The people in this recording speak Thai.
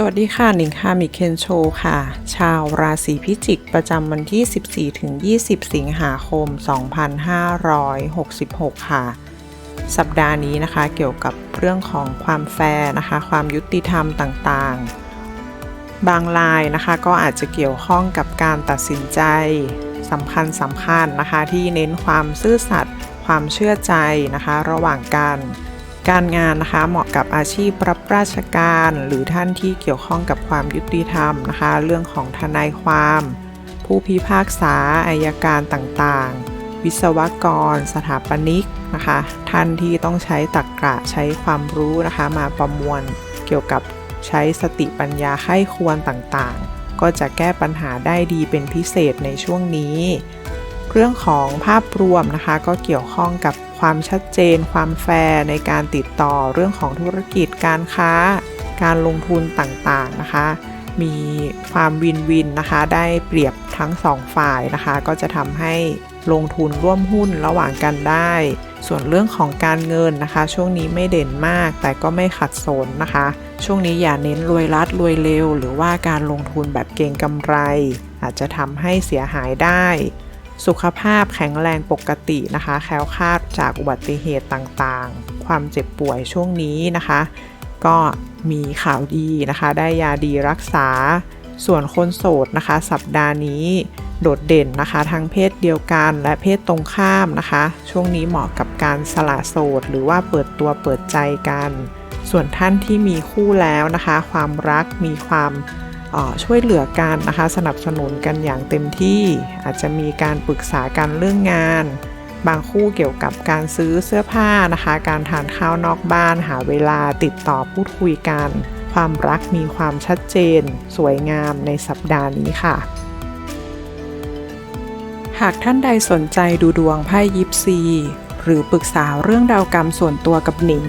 สวัสดีค่ะหนิงค่ะมิเคนโชค่ะ ชาวราศีพิจิก ประจำวันที่ 14ถึง20 สิงหาคม 2566 ค่ะ สัปดาห์นี้นะคะเกี่ยวกับเรื่องของความแฟร์นะคะ ความยุติธรรมต่างๆ บางรายนะคะก็อาจจะเกี่ยวข้องกับการตัดสินใจสำคัญสำคัญนะคะ ที่เน้นความซื่อสัตย์ความเชื่อใจนะคะ ระหว่างกัน การงานนะคะเหมาะกับอาชีพรับราชการ หรือท่านที่เกี่ยวข้องกับความยุติธรรมนะคะ เรื่องของทนายความ ผู้พิพากษาอายการต่างๆ วิศวกร สถาปนิกนะคะ ท่านที่ต้องใช้ตรรกกะใช้ความรู้นะคะ มาประมวลเกี่ยวกับใช้สติปัญญาให้ควรต่างๆ ก็จะแก้ปัญหาได้ดีเป็นพิเศษในช่วงนี้ เรื่องของภาพรวมนะคะ ก็เกี่ยวข้องกับความชัดเจน ความแฟร์ในการติดต่อเรื่องของธุรกิจการค้า การลงทุนต่างๆนะคะ มีความวินวินนะคะ ได้เปรียบทั้งสองฝ่ายนะคะ ก็จะทำให้ลงทุนร่วมหุ้นระหว่างกันได้ ส่วนเรื่องของการเงินนะคะ ช่วงนี้ไม่เด่นมาก แต่ก็ไม่ขัดสนนะคะ ช่วงนี้อย่าเน้นรวยรัดรวยเร็ว หรือว่าการลงทุนแบบเก่งกำไร อาจจะทำให้เสียหายได้ สุขภาพแข็งแรงปกตินะคะ แคล้วคลาดจากอุบัติเหตุต่างๆ ความเจ็บป่วยช่วงนี้นะคะ ก็มีข่าวดีนะคะ ได้ยาดีรักษา ส่วนคนโสดนะคะ สัปดาห์นี้โดดเด่นนะคะ ทั้งเพศเดียวกันและเพศตรงข้ามนะคะ ช่วงนี้เหมาะกับการสละโสด หรือว่าเปิดตัวเปิดใจกัน ส่วนท่านที่มีคู่แล้วนะคะ ความรักมีความ ช่วยเหลือกันนะคะสนับสนุนกันอย่างเต็มที่อาจจะมีการปรึกษากันเรื่องงาน บางคู่เกี่ยวกับการซื้อเสื้อผ้านะคะ การทานข้าวนอกบ้าน หาเวลาติดต่อพูดคุยกัน ความรักมีความชัดเจน สวยงามในสัปดาห์นี้ค่ะ หากท่านใดสนใจดูดวงไพ่ยิปซี หรือปรึกษาเรื่องดาวกรรมส่วนตัวกับหนิง